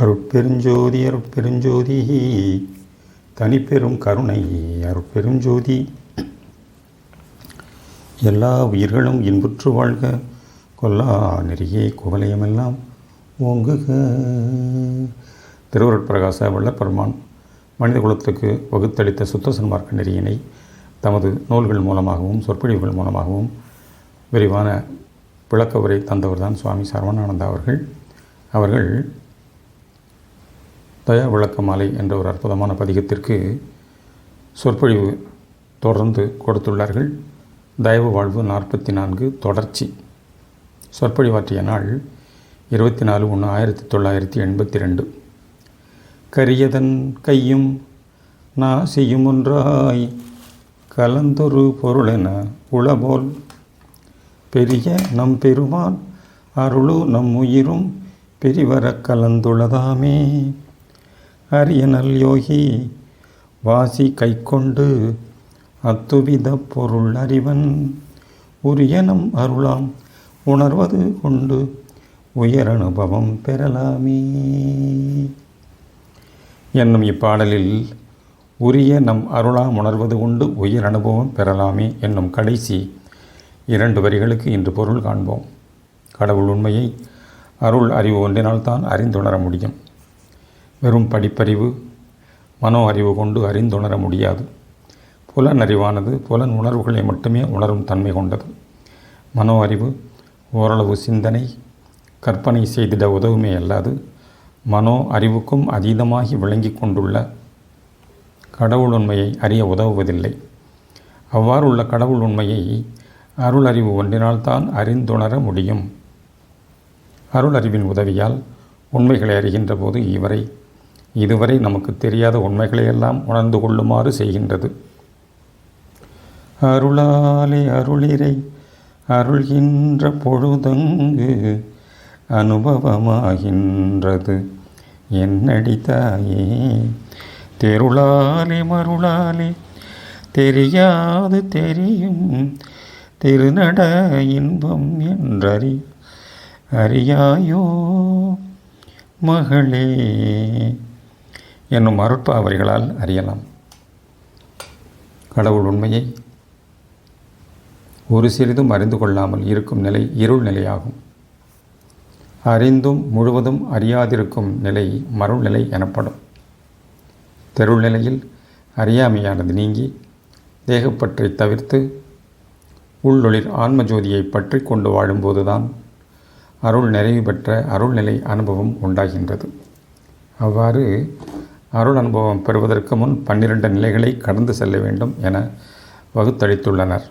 அருட்பெருஞ்சோதி அருட்பெருஞ்சோதி தனிப்பெரும் கருணை அருட்பெருஞ்சோதி. எல்லா உயிர்களும் இன்புற்று வாழ்க. கொல்லா நெறியே குவலயமெல்லாம் ஓங்குக. திருவருட்பிரகாச வல்லப்பெருமான் மனித குலத்துக்கு வகுத்தளித்த சுத்த சன்மார்க்க நெறியினை தமது நூல்கள் மூலமாகவும் சொற்பொழிவுகள் மூலமாகவும் விரிவான விளக்க உரை தந்தவர்தான் சுவாமி சரவணானந்தா அவர்கள். அவர்கள் தயா விளக்க மாலை என்ற ஒரு அற்புதமான பதிகத்திற்கு சொற்பொழிவு தொடர்ந்து கொடுத்துள்ளார்கள். தயவு வாழ்வு நாற்பத்தி நான்கு தொடர்ச்சி. சொற்பொழிவாற்றிய நாள் இருபத்தி நாலு ஒன்று ஆயிரத்தி தொள்ளாயிரத்தி எண்பத்தி ரெண்டு கரியதன் கையும் நாசியும் ஒன்றாய் கலந்தொரு பொருளென உளபோல் பெரிய நம் பெருமான் அருளு நம் உயிரும் பெரிவரக் கலந்துளதாமே. அரியனல் யோகி வாசி கைக்கொண்டு அத்துவித பொருள் அறிவன் உரியனம் அருளாம் உணர்வது கொண்டு உயர் அனுபவம் பெறலாமே. என்னும் இப்பாடலில் உரிய நம் அருளாம் உணர்வது கொண்டு உயர் அனுபவம் பெறலாமே என்னும் கடைசி இரண்டு வரிகளுக்கு இன்று பொருள் காண்போம். கடவுள் உண்மையை அருள் அறிவு ஒன்றினால் தான் அறிந்துணர முடியும். வெறும் படிப்பறிவு மனோ அறிவு கொண்டு அறிந்துணர முடியாது. புலன் அறிவானது புலன் உணர்வுகளை மட்டுமே உணரும் தன்மை கொண்டது. மனோ அறிவு ஓரளவு சிந்தனை கற்பனை செய்திட உதவுமே அல்லாது மனோ அறிவுக்கும் அதீதமாகி விளங்கி கொண்டுள்ள கடவுள் உண்மையை அறிய உதவுவதில்லை. அவ்வாறுள்ள கடவுள் உண்மையை அருள் அறிவு ஒன்றினால் தான் அறிந்துணர முடியும். அருள் அறிவின் உதவியால் உண்மைகளை அறிகின்ற போது இவரை இதுவரை நமக்கு தெரியாத உண்மைகளையெல்லாம் உணர்ந்து கொள்ளுமாறு செய்கின்றது. அருளாலே அருளிரை அருள்கின்ற பொழுதங்கு அனுபவமாகின்றது. என்னடி தாயே தெருளாலே மருளாலே தெரியாது தெரியும். திருநட இன்பம் என்றறி அறியாயோ மகளே. என்னும் அருட்பாவரிகளால் அறியலாம். கடவுள் உண்மையை ஒரு சிறிதும் அறிந்து கொள்ளாமல் இருக்கும் நிலை இருள் நிலையாகும். அறிந்தும் முழுவதும் அறியாதிருக்கும் நிலை மருள் நிலை எனப்படும். தெருள் நிலையில் அறியாமையானது நீங்கி தேகப்பற்றை தவிர்த்து உள்ளொளிர் ஆன்மஜோதியை பற்றி கொண்டு வாழும்போதுதான் அருள் நிறைவு பெற்ற அருள்நிலை அனுபவம் உண்டாகின்றது. அவ்வாறு அருள் அனுபவம் பெறுவதற்கு முன் பன்னிரண்டு நிலைகளை கடந்து செல்ல வேண்டும் என வகுத்தளித்துள்ளனர்.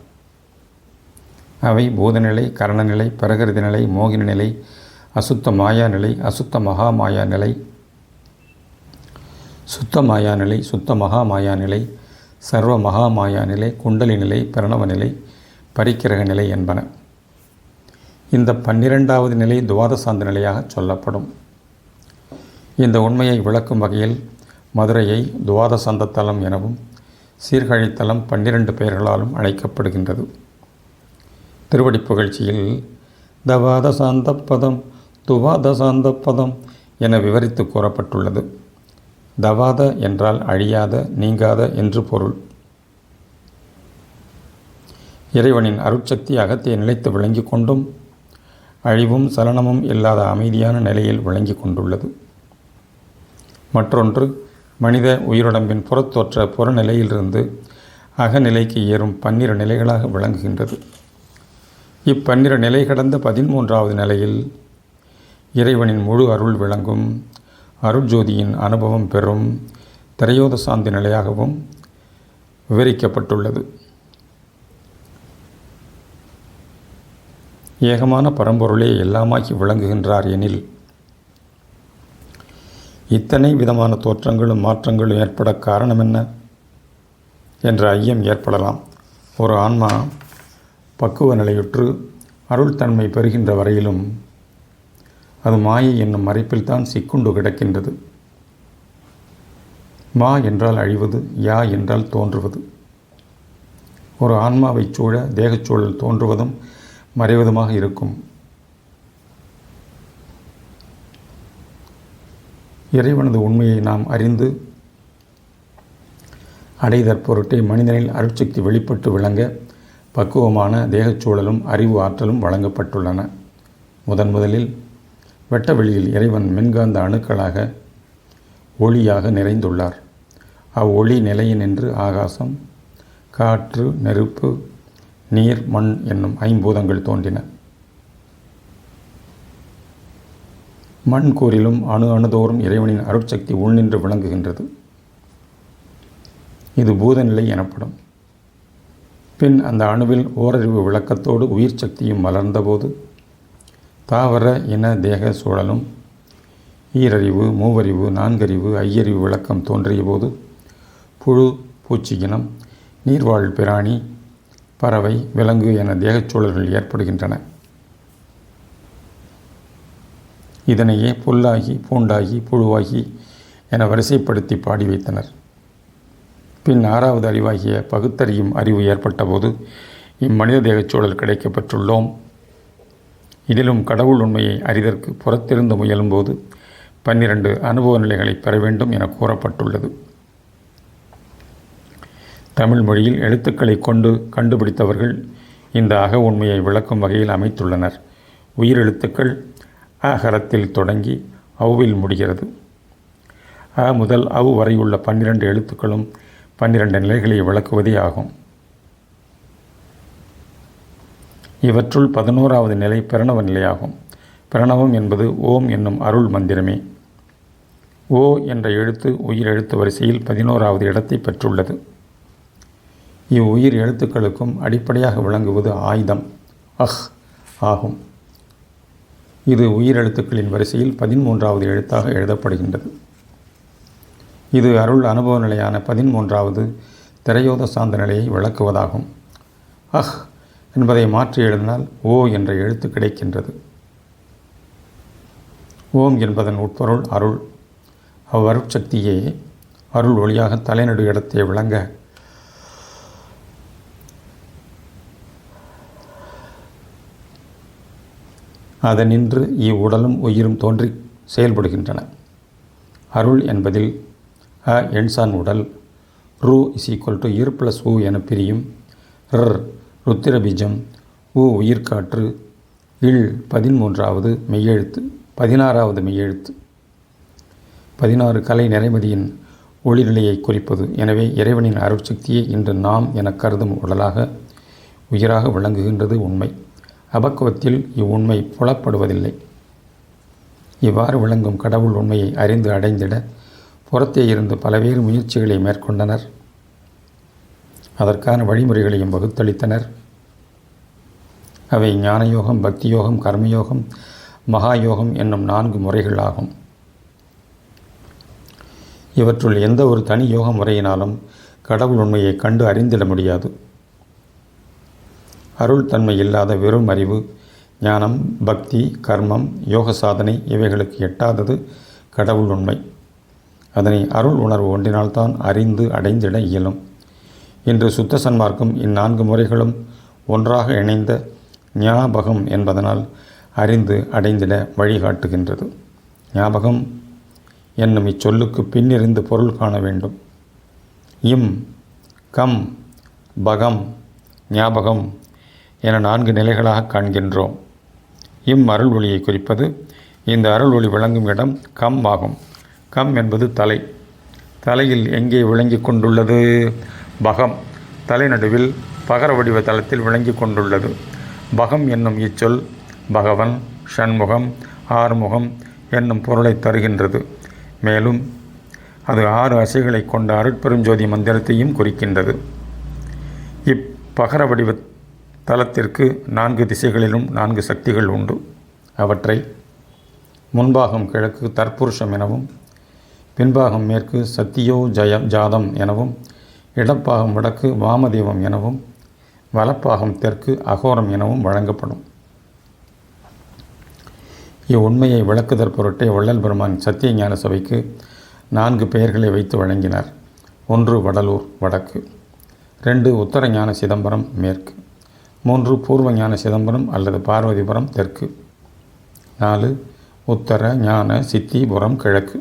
அவை பூதநிலை கரணநிலை பிரகிருதி நிலை மோகினி நிலை அசுத்த மாயா நிலை அசுத்த மகா மாயா நிலை சுத்த மாயா நிலை சுத்த மகா மாயா நிலை சர்வ மகா மாயா நிலை குண்டலி நிலை பிரணவ நிலை பரிக்கிரக நிலை என்பன. இந்த பன்னிரெண்டாவது நிலை துவாதசாந்த நிலையாக சொல்லப்படும். இந்த உண்மையை விளக்கும் வகையில் மதுரையை துவாதசந்தத்தலம் தலம் எனவும் சீர்கழித்தலம் பன்னிரண்டு பெயர்களாலும் அழைக்கப்படுகின்றது. திருவடி புகழ்ச்சியில் தவாத சாந்த பதம் துவாத சாந்த பதம் என விவரித்து கூறப்பட்டுள்ளது. தவாத என்றால் அழியாத நீங்காத என்று பொருள். இறைவனின் அருட்சக்தி அகத்தை நிலைத்து விளங்கி கொண்டும் அழிவும் சலனமும் இல்லாத அமைதியான நிலையில் விளங்கி கொண்டுள்ளது. மற்றொன்று மனித உயிருடம்பின் புறத்தோற்ற புறநிலையிலிருந்து அகநிலைக்கு ஏறும் பன்னிரு நிலைகளாக விளங்குகின்றது. இப்பன்னிரு நிலை கடந்த பதிமூன்றாவது நிலையில் இறைவனின் முழு அருள் விளங்கும் அருட்ஜோதியின் அனுபவம் பெறும் திரையோத சாந்தி நிலையாகவும் விவரிக்கப்பட்டுள்ளது. ஏகமான பரம்பொருளே எல்லாமாகி விளங்குகின்றார் எனில் இத்தனை விதமான தோற்றங்களும் மாற்றங்களும் ஏற்பட காரணம் என்ன? என்ற ஐயம் ஏற்படலாம். ஒரு ஆன்மா பக்குவ நிலையுற்று அருள்தன்மை பெறுகின்ற வரையிலும் அது மாயை என்னும் மறைப்பில்தான் சிக்குண்டு கிடக்கின்றது. மா என்றால் அழிவது யா என்றால் தோன்றுவது. ஒரு ஆன்மாவைச் சூழ தேகச்சூழல் தோன்றுவதும் மறைவதுமாக இருக்கும். இறைவனது உண்மையை நாம் அறிந்து அடைதற் பொருட்டே மனிதனில் அருட்சக்தி வெளிப்பட்டு விளங்க பக்குவமான தேகச்சூழலும் அறிவு ஆற்றலும் வழங்கப்பட்டுள்ளன. முதன் முதலில் வெட்டவெளியில் இறைவன் மின்காந்த அணுக்களாக ஒளியாக நிறைந்துள்ளார். அவ்வொளி நிலையினின்று ஆகாசம் காற்று நெருப்பு நீர் மண் என்னும் ஐம்பூதங்கள் தோன்றின. மண் கூறிலும் அணு அணுதோறும் இறைவனின் அருட்சக்தி உள்நின்று விளங்குகின்றது. இது பூதநிலை எனப்படும். பின் அந்த அணுவில் ஓரறிவு விளக்கத்தோடு உயிர் சக்தியும் மலர்ந்தபோது தாவர இன தேக சூழலும் ஈரறிவு மூவறிவு நான்கறிவு ஐயறிவு விளக்கம் தோன்றிய போது புழு பூச்சியினம் நீர்வாழ் பிராணி பறவை விலங்கு என தேகச்சூழல்கள் ஏற்படுகின்றன. இதனையே புல்லாகி பூண்டாகி புழுவாகி என வரிசைப்படுத்தி பாடி வைத்தனர். பின் ஆறாவது அறிவாகிய பகுத்தறியும் அறிவு ஏற்பட்டபோது இம்மனித தேகச்சூழல் கிடைக்கப்பெற்றுள்ளோம். இதிலும் கடவுள் உண்மையை அறிதற்கு புறத்திருந்து முயலும்போது பன்னிரண்டு அனுபவ நிலைகளை பெற வேண்டும் என கூறப்பட்டுள்ளது. தமிழ் மொழியில் எழுத்துக்களை கொண்டு கண்டுபிடித்தவர்கள் இந்த அக உண்மையை விளக்கும் வகையில் அமைத்துள்ளனர். உயிரெழுத்துக்கள் அகரத்தில் தொடங்கி அவ்வில் முடிகிறது. அ முதல் அவ் வரையுள்ள பன்னிரண்டு எழுத்துக்களும் பன்னிரண்டு நிலைகளை விளக்குவதே ஆகும். இவற்றுள் பதினோராவது நிலை பிரணவ நிலையாகும். பிரணவம் என்பது ஓம் என்னும் அருள் மந்திரமே. ஓ என்ற எழுத்து உயிர் எழுத்து வரிசையில் பதினோராவது இடத்தை பெற்றுள்ளது. இவ்வுயிர் எழுத்துக்களுக்கும் அடிப்படையாக விளங்குவது ஆயுதம். அஹ் ஆகும். இது உயிரெழுத்துக்களின் வரிசையில் பதிமூன்றாவது எழுத்தாக எழுதப்படுகின்றது. இது அருள் அனுபவ நிலையான பதிமூன்றாவது திரையோத சார்ந்த நிலையை விளக்குவதாகும். அஹ் என்பதை மாற்றி எழுதினால் ஓ என்ற எழுத்து கிடைக்கின்றது. ஓம் என்பதன் உட்பொருள் அருள். அவ்வருட்சக்தியே அருள் ஒளியாக தலைநடு இடத்தை விளங்க அதனின்று இவ்வுடலும் உயிரும் தோன்றி செயல்படுகின்றன. அருள் என்பதில் அ என்சான் உடல் ரூ இஸ் ஈக்குவல் டு இர் ப்ளஸ் ஊ என பிரியும். ர் ருத்திரபீஜம் உ ஊ உயிர்காற்று இல் பதிமூன்றாவது மெய்யெழுத்து பதினாறாவது மெய்யெழுத்து. பதினாறு கலை நிறைமதியின் ஒளிநிலையை குறிப்பது. எனவே இறைவனின் அருட்சக்தியை இன்று நாம் என கருதும் உடலாக உயிராக விளங்குகின்றது உண்மை. அபக்குவத்தில் இவ்வுண்மை புலப்படுவதில்லை. இவ்வாறு விளங்கும் கடவுள் உண்மையை அறிந்து அடைந்திட புறத்தே இருந்து பலவேறு முயற்சிகளை மேற்கொண்டனர். அதற்கான வழிமுறைகளையும் வகுத்தளித்தனர். அவை ஞானயோகம் பக்தியோகம் கர்மயோகம் மகாயோகம் என்னும் நான்கு முறைகள் ஆகும். இவற்றுள் எந்த ஒரு தனி யோக முறையினாலும் கடவுள் உண்மையை கண்டு அறிந்திட முடியாது. அருள் தன்மை இல்லாத வெறும் அறிவு ஞானம் பக்தி கர்மம் யோக சாதனை இவைகளுக்கு எட்டாதது கடவுள் உண்மை அதனை அருள் உணர்வு ஒன்றினால்தான் அறிந்து அடைந்திட இயலும். இன்று சுத்த சன்மார்க்கம் இந்நான்கு முறைகளும் ஒன்றாக இணைந்த ஞாபகம் என்பதனால் அறிந்து அடைந்திட வழிகாட்டுகின்றது. ஞாபகம் என்னும் இச்சொல்லுக்கு பின்னிருந்து பொருள் காண வேண்டும். இம் கம் பகம் ஞாபகம் என நான்கு நிலைகளாக காண்கின்றோம். இம் அருள் ஒளியை குறிப்பது இந்த அருள் ஒளி விளங்கும் இடம் கம் ஆகும். கம் என்பது தலை. தலையில் எங்கே விளங்கி கொண்டுள்ளது? பகம். தலை நடுவில் பகர வடிவ தளத்தில் விளங்கி கொண்டுள்ளது. பகம் என்னும் இச்சொல் பகவன் ஷண்முகம் ஆறுமுகம் என்னும் பொருளை தருகின்றது. மேலும் அது ஆறு அசைகளை கொண்ட அருட்பெருஞ்சோதி மந்திரத்தையும் குறிக்கின்றது. இப்பகர வடிவ தலத்திற்கு நான்கு திசைகளிலும் நான்கு சக்திகள் உண்டு. அவற்றை முன்பாகம் கிழக்கு தற்புருஷம் எனவும் பின்பாகம் மேற்கு சத்தியோ ஜய ஜாதம் எனவும் இடப்பாகம் வடக்கு வாமதேவம் எனவும் வலப்பாகம் தெற்கு அகோரம் எனவும் வழங்கப்படும். இவ்வுண்மையை விளக்குதற் பொருட்டே வள்ளல் பெருமான் சத்திய ஞான சபைக்கு நான்கு பெயர்களை வைத்து வழங்கினார். ஒன்று வடலூர் வடக்கு. ரெண்டு உத்தர ஞான சிதம்பரம் மேற்கு. மூன்று பூர்வ ஞான சிதம்பரம் அல்லது பார்வதிபுரம் தெற்கு. நாலு உத்தர ஞான சித்திபுரம் கிழக்கு.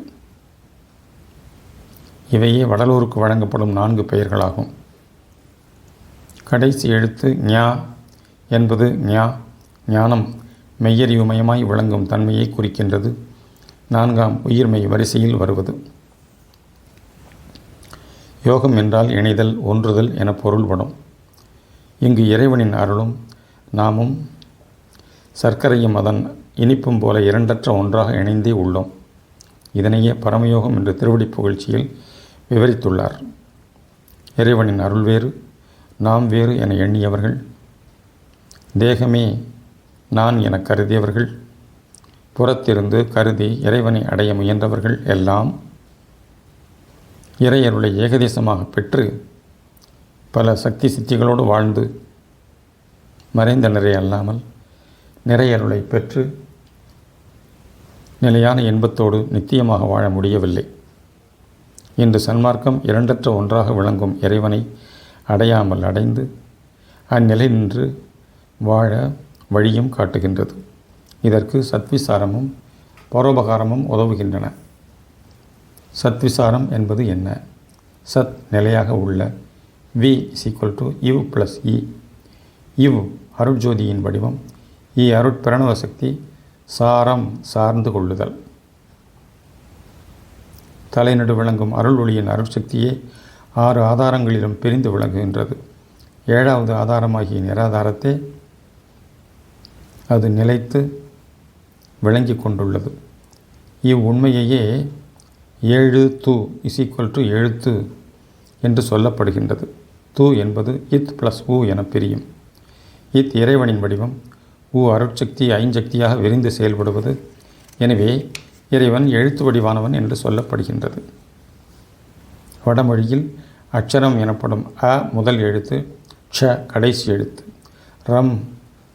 இவையே வடலூருக்கு வழங்கப்படும் நான்கு பெயர்களாகும். கடைசி எழுத்து ஞா என்பது ஞா ஞானம் மெய்யறிவுமயமாய் விளங்கும் தன்மையை குறிக்கின்றது. நான்காம் உயிர்மை வரிசையில் வருவது. யோகம் என்றால் இணைதல் ஒன்றுதல் என பொருள்படும். இங்கு இறைவனின் அருளும் நாமும் சர்க்கரையும் அதன் இனிப்பும் போல இரண்டற்ற ஒன்றாக இணைந்தே உள்ளோம். இதனையே பரமயோகம் என்று திருவடி புகழ்ச்சியில் விவரித்துள்ளார். இறைவனின் அருள் வேறு நாம் வேறு என எண்ணியவர்கள். தேகமே நான் என கருதியவர்கள். புறத்திருந்து கருதி இறைவனை அடைய முயன்றவர்கள் எல்லாம் இறையருளை ஏகதேசமாக பெற்று பல சக்தி சித்திகளோடு வாழ்ந்து மறைந்த நிறை அல்லாமல் நிறையருளை பெற்று நிலையான இன்பத்தோடு நித்தியமாக வாழ முடியவில்லை. இன்று சன்மார்க்கம் இரண்டற்ற ஒன்றாக விளங்கும் இறைவனை அடையாமல் அடைந்து அந்நிலை நின்று வாழ வழியும் காட்டுகின்றது. இதற்கு சத்விசாரமும் பரோபகாரமும் உதவுகின்றன. சத்விசாரம் என்பது என்ன? சத் நிலையாக உள்ள வி சீக்வல் டு இவ் ப்ளஸ் இ இவ் e. அருட்ஜோதியின் வடிவம். E, இ அருட்பிரணவ சக்தி சாரம் சார்ந்து கொள்ளுதல். தலைநடு விளங்கும் அருள் ஒளியின் அருட்சக்தியே ஆறு ஆதாரங்களிலும் பிரிந்து விளங்குகின்றது. ஏழாவது ஆதாரமாகிய நிராதாரத்தை அது நிலைத்து விளங்கி கொண்டுள்ளது. இவ்வுண்மையையே ஏழு து இஸ் ஈக்குவல் டு எழுத்து என்று சொல்லப்படுகின்றது. து என்பது இத் ப்ளஸ் உ என பிரியும். இத் இறைவனின் வடிவம். உ அருட்சக்தி ஐஞ்சக்தியாக விரிந்து செயல்படுவது. எனவே இறைவன் எழுத்து வடிவானவன் என்று சொல்லப்படுகின்றது. வடமொழியில் அச்சரம் எனப்படும் அ முதல் எழுத்து ஷ கடைசி எழுத்து. ரம்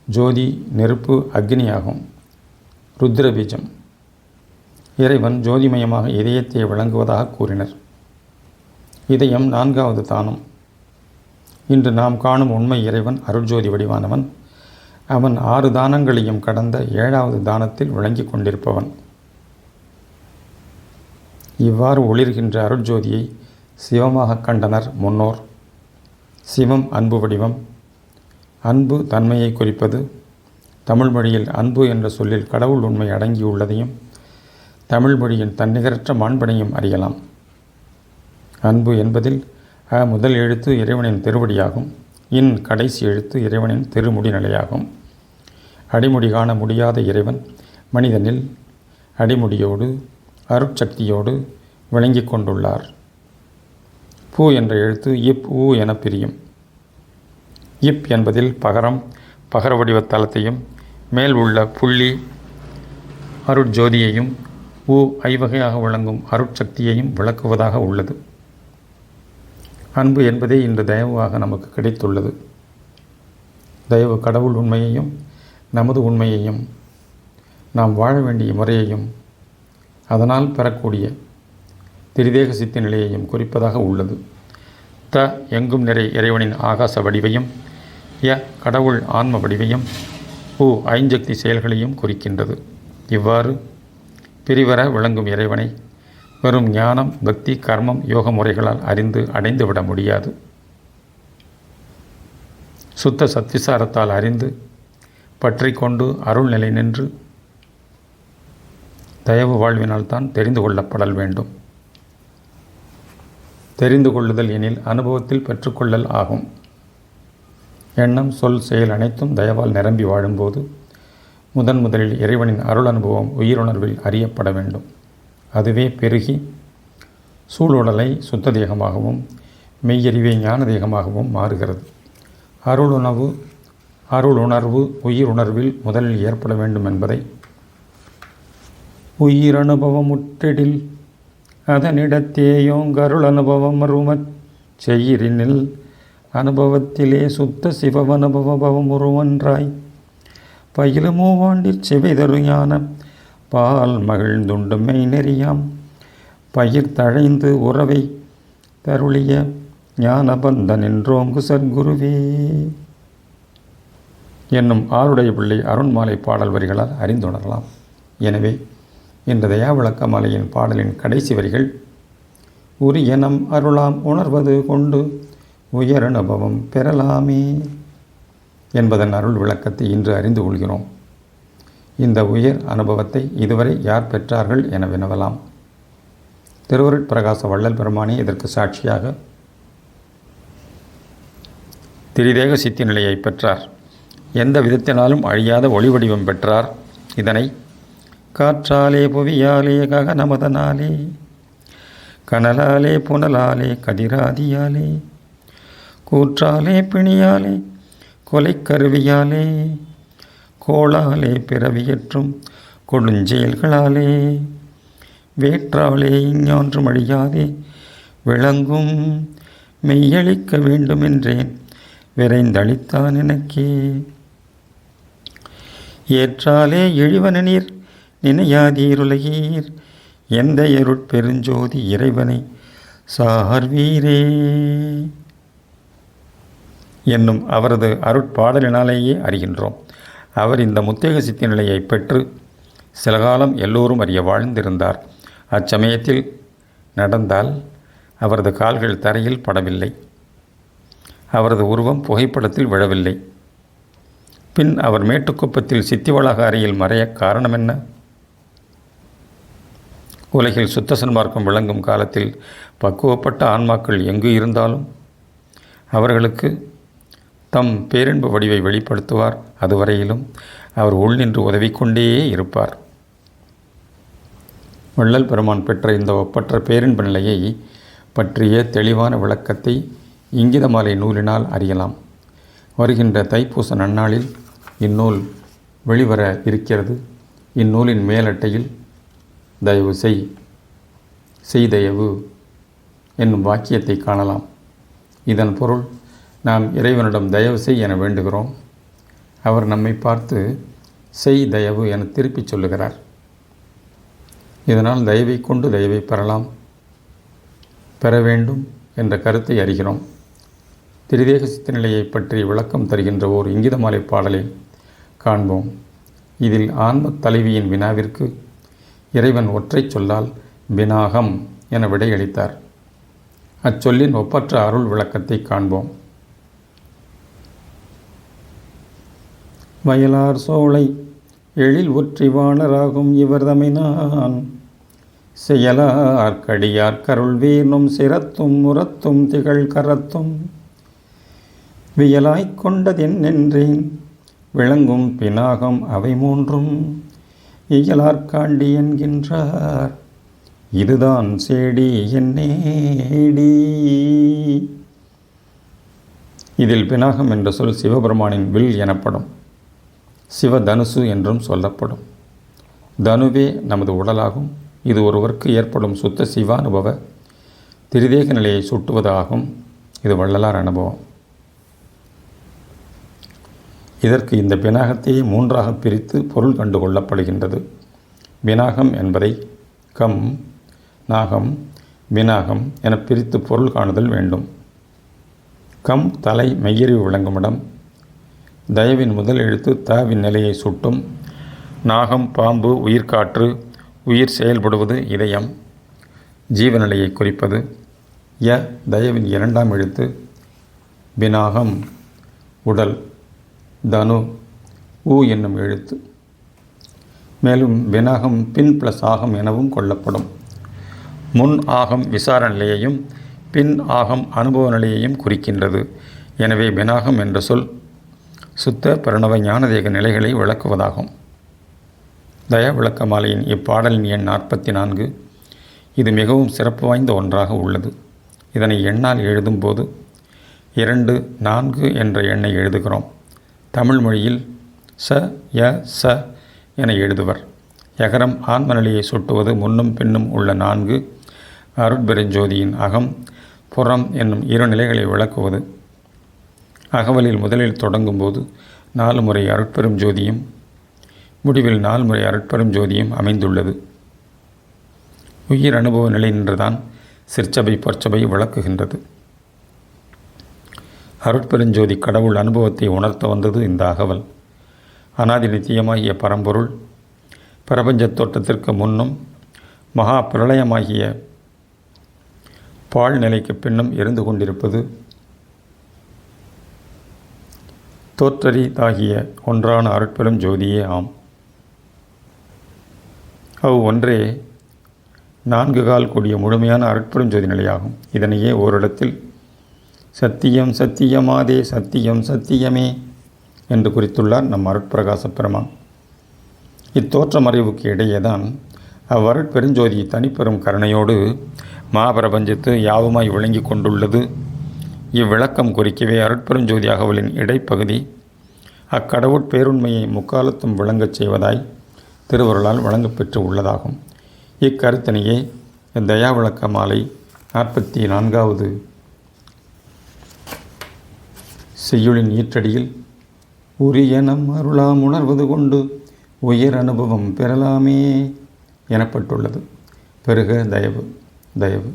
ஜோதி நெருப்பு அக்னியாகும் ருத்ரபீஜம். இறைவன் ஜோதிமயமாக இதயத்தை விளங்குவதாக கூறினர். இதயம் நான்காவது தானம். இன்று நாம் காணும் உண்மை இறைவன் அருள்ஜோதி வடிவானவன். அவன் ஆறு தானங்களையும் கடந்த ஏழாவது தானத்தில் விளங்கி கொண்டிருப்பவன். இவ்வாறு ஒளிர்கின்ற அருட்ஜோதியை சிவமாக கண்டனர் முன்னோர். சிவம் அன்பு வடிவம். அன்பு தன்மையை குறிப்பது. தமிழ் மொழியில் அன்பு என்ற சொல்லில் கடவுள் உண்மை அடங்கியுள்ளதையும் தமிழ் மொழியின் தன்னிகரற்ற மாண்பனையும் அறியலாம். அன்பு என்பதில் அ முதல் எழுத்து இறைவனின் திருவடியாகும். இன் கடைசி எழுத்து இறைவனின் திருமுடி நிலையாகும். அடிமுடி காண முடியாத இறைவன் மனிதனில் அடிமுடியோடு அருட்சக்தியோடு விளங்கி கொண்டுள்ளார். பூ என்ற எழுத்து இப் ஊ என பிரியும். இப் என்பதில் பகரம் பகர வடிவ தளத்தையும் மேல் உள்ள புள்ளி அருட்ஜோதியையும் ஊ ஐவகையாக விளங்கும் அருட்சக்தியையும் விளக்குவதாக உள்ளது. அன்பு என்பதே இன்று தயவாக நமக்கு கிடைத்துள்ளது. தயவு கடவுள் உண்மையையும் நமது உண்மையையும் நாம் வாழ வேண்டிய முறையையும் அதனால் பெறக்கூடிய திரிதேக சித்தி நிலையையும் குறிப்பதாக உள்ளது. த எங்கும் நிறை இறைவனின் ஆகாச வடிவையும் ய கடவுள் ஆன்ம வடிவையும் உ ஐஞ்சக்தி செயல்களையும் குறிக்கின்றது. இவ்வாறு பிரிவர விளங்கும் இறைவனை வெறும் ஞானம் பக்தி கர்மம் யோக முறைகளால் அறிந்து அடைந்துவிட முடியாது. சுத்த சத்விசாரத்தால் அறிந்து பற்றி கொண்டு அருள் நிலை நின்று தயவு வாழ்வினால் தான் தெரிந்து கொள்ளப்படல் வேண்டும். தெரிந்து கொள்ளுதல் எனில் அனுபவத்தில் பெற்றுக்கொள்ளல் ஆகும். எண்ணம் சொல் செயல் அனைத்தும் தயவால் நிரம்பி வாழும்போது முதன் முதலில் இறைவனின் அருள் அனுபவம் உயிருணர்வில் அறியப்பட வேண்டும். அதுவே பெருகி சூழலை சுத்த தேகமாகவும் மெய்யறிவை ஞான தேகமாகவும் மாறுகிறது. அருளுணவு அருளுணர்வு உயிருணர்வில் முதலில் ஏற்பட வேண்டும் என்பதை உயிரனுபவமுற்றிடில் அதனிடத்தேயோங்கருள் அனுபவம் அருமச் செய்யிரினில் அனுபவத்திலே சுத்த சிவவனுபவபவம் உருவன்றாய் பயிலுமூவாண்டிற் செவிதரு ஞான பால் மகிழ்ந்துண்டுமை நெறியாம். பயிர் தழைந்து உறவை தருளிய ஞானபந்தன் என்றோங்கு சத்குருவே. என்னும் ஆளுடைய பிள்ளை அருண்மாலை பாடல் வரிகளால் அறிந்துணரலாம். எனவே இந்த தயாவிளக்க மாலையின் பாடலின் கடைசி வரிகள் உரிய நம் அருளாம் உணர்வது கொண்டு உயர் அனுபவம் பெறலாமே என்பதன் அருள் விளக்கத்தை இன்று அறிந்து கொள்கிறோம். இந்த உயர் அனுபவத்தை இதுவரை யார் பெற்றார்கள் என வினவலாம். திருவருட்பிரகாச வள்ளல் பெருமானே இதற்கு சாட்சியாக திரிதேக சித்தி நிலையை பெற்றார். எந்த விதத்தினாலும் அழியாத ஒளி வடிவம் பெற்றார். இதனை காற்றாலே புவியாலே ககனமதனாலே கனலாலே புனலாலே கதிராதியாலே கூற்றாலே பிணியாலே கொலைக்கருவியாலே கோளாலே பிறவியற்றும் கொடுஞ்செயல்களாலே. வேற்றாலே இஞ்ஞான்றும் அழியாதே. விளங்கும் மெய்யளிக்க வேண்டுமென்றேன் விரைந்தளித்தான் எனக்கே. ஏற்றாலே இழிவன நீர் நினையாதீருலகீர். எந்த எருட்பெருஞ்சோதி இறைவனை சார்வீரே என்னும் அவரது அருட்பாடலினாலேயே அறிகின்றோம். அவர் இந்த முத்தேக சித்தி நிலையை பெற்று சில காலம் எல்லோரும் அறிய வாழ்ந்திருந்தார். அச்சமயத்தில் நடந்தால் அவரது கால்கள் தரையில் படவில்லை. அவரது உருவம் புகைப்படத்தில் விழவில்லை. பின் அவர் மேட்டுக்குப்பத்தில் சித்திவளாக அறையில் மறைய காரணம் என்ன? உலகில் சுத்த சன்மார்க்கம் விளங்கும் காலத்தில் பக்குவப்பட்ட ஆன்மாக்கள் எங்கு இருந்தாலும் அவர்களுக்கு தம் பேரன்பு வடிவை வெளிப்படுத்துவார். அதுவரையிலும் அவர் உள் நின்று உதவிக்கொண்டே இருப்பார். வள்ளல் பெருமான் பெற்ற இந்த ஒப்பற்ற பேரன்பு நிலையை பற்றிய தெளிவான விளக்கத்தை இங்கிதமாலை நூலினால் அறியலாம். வருகின்ற தைப்பூச நன்னாளில் இந்நூல் வெளிவர இருக்கிறது. இந்நூலின் மேலட்டையில் தயவு செய் செய்தயவு என்னும் வாக்கியத்தை காணலாம். இதன் பொருள் நாம் இறைவனிடம் தயவு செய் என வேண்டுகிறோம். அவர் நம்மை பார்த்து செய் தயவு என திருப்பிச் சொல்லுகிறார். இதனால் தயவை கொண்டு தயவை பெறலாம். பெற வேண்டும் என்ற கருத்தை அறிகிறோம். திரிதேக சித்தநிலையை பற்றி விளக்கம் தருகின்ற ஓர் இங்கிதமாலை பாடலை காண்போம். இதில் ஆன்ம தலைவியின் வினாவிற்கு இறைவன் ஒற்றைச் சொல்லால் வினாகம் என விடையளித்தார். அச்சொல்லின் ஒப்பற்ற அருள் விளக்கத்தை காண்போம். வயலார் சோலை எழில் ஒற்றி வாணராகும் இவர் தமைனான். செயலார் கடியார் கருள் வீணும் சிரத்தும் முரத்தும் திகழ் கரத்தும். வியலாய்க் கொண்டதென்னென்றேன் விளங்கும் பினாகம் அவை மூன்றும். இயலார்காண்டி என்கின்றார் இதுதான் சேடி என்னேடி இதில் பினாகம் என்ற சொல் சிவபெருமானின் வில் எனப்படும். சிவதனுசு என்றும் சொல்லப்படும். தனுவே நமது உடலாகும். இது ஒருவருக்கு ஏற்படும் சுத்த சிவானுபவ திரிதேக நிலையை சுட்டுவதாகும். இது வள்ளலார் அனுபவம். இதற்கு இந்த பினாகத்தையே மூன்றாக பிரித்து பொருள் கண்டு கொள்ளப்படுகின்றது. வினாகம் என்பதை கம் நாகம் வினாகம் என பிரித்து பொருள் காணுதல் வேண்டும். கம் தலை மெய்யறிவு விளங்குமிடம் தயவின் முதல் எழுத்து தாவின் நிலையை சுட்டும். நாகம் பாம்பு உயிர்காற்று உயிர் செயல்படுவது இதயம். ஜீவநிலையை குறிப்பது. ய தயவின் இரண்டாம் எழுத்து. வினாகம் உடல். தனு உ என்னும் எழுத்து. மேலும் வினாகம் பின் ப்ளஸ் ஆகம் எனவும் கொள்ளப்படும். முன் ஆகம் விசார நிலையையும் பின் ஆகம் அனுபவ நிலையையும் குறிக்கின்றது. எனவே வினாகம் என்ற சொல் சுத்த பிரணவ ஞானதேக நிலைகளை விளக்குவதாகும். தய விளக்க மாலையின் இப்பாடலின் எண் நாற்பத்தி நான்கு இது மிகவும் சிறப்பு வாய்ந்த ஒன்றாக உள்ளது. இதனை எண்ணால் எழுதும்போது இரண்டு நான்கு என்ற எண்ணை எழுதுகிறோம். தமிழ் மொழியில் ச ய ச என எழுதுவர். எகரம் ஆன்மநிலையை சுட்டுவது முன்னும் பின்னும் உள்ள நான்கு. அருட்பெருஞ்சோதியின் அகம் புறம் என்னும் இரு நிலைகளை விளக்குவது. அகவலில் முதலில் தொடங்கும்போது நாலு முறை அருட்பெரும் ஜோதியும் முடிவில் நாலு முறை அருட்பெரும் ஜோதியும் அமைந்துள்ளது. உயிர் அனுபவ நிலை நின்றுதான் சிற்சபை பொற்சபை விளக்குகின்றது. அருட்பெருஞ்சோதி கடவுள் அனுபவத்தை உணர்த்த வந்தது இந்த அகவல். அனாதி நித்தியமாகிய பரம்பொருள் பிரபஞ்சத் தோட்டத்திற்கு முன்னும் மகா பிரளயமாகிய பால் நிலைக்கு பின்னும் இருந்து கொண்டிருப்பது தோற்றரிதாகிய ஒன்றான அருட்பெரும் ஜோதியே ஆம். அவ் ஒன்றே நான்கு கால் கூடிய முழுமையான அருட்பெரும் ஜோதி நிலையாகும். இதனையே ஓரிடத்தில் சத்தியம் சத்தியமாதே சத்தியம் சத்தியமே என்று குறித்துள்ளார் நம் அருட்பிரகாச பெருமான். இத்தோற்ற மறைவுக்கு இடையேதான் அவ்வருட்பெருஞ்சோதி தனிப்பெரும் கருணையோடு மாபிரபஞ்சத்து யாவுமாய் விளங்கி கொண்டுள்ளது இவ்விளக்கம் குறிக்கவே அருட்பெருஞ்சோதி அகவலின் இடைப்பகுதி அக்கடவுட் பேருண்மையை முக்காலத்தும் விளங்கச் செய்வதாய் திருவருளால் வழங்கப்பெற்று உள்ளதாகும். இக்கருத்தினையே தயா விளக்க மாலை நாற்பத்தி நான்காவது. செய்யுளின் ஈற்றடியில் உரியனம் அருளாம் உணர்வது கொண்டு உயர் அனுபவம் பெறலாமே எனப்பட்டுள்ளது. பெருக தயவு தயவு.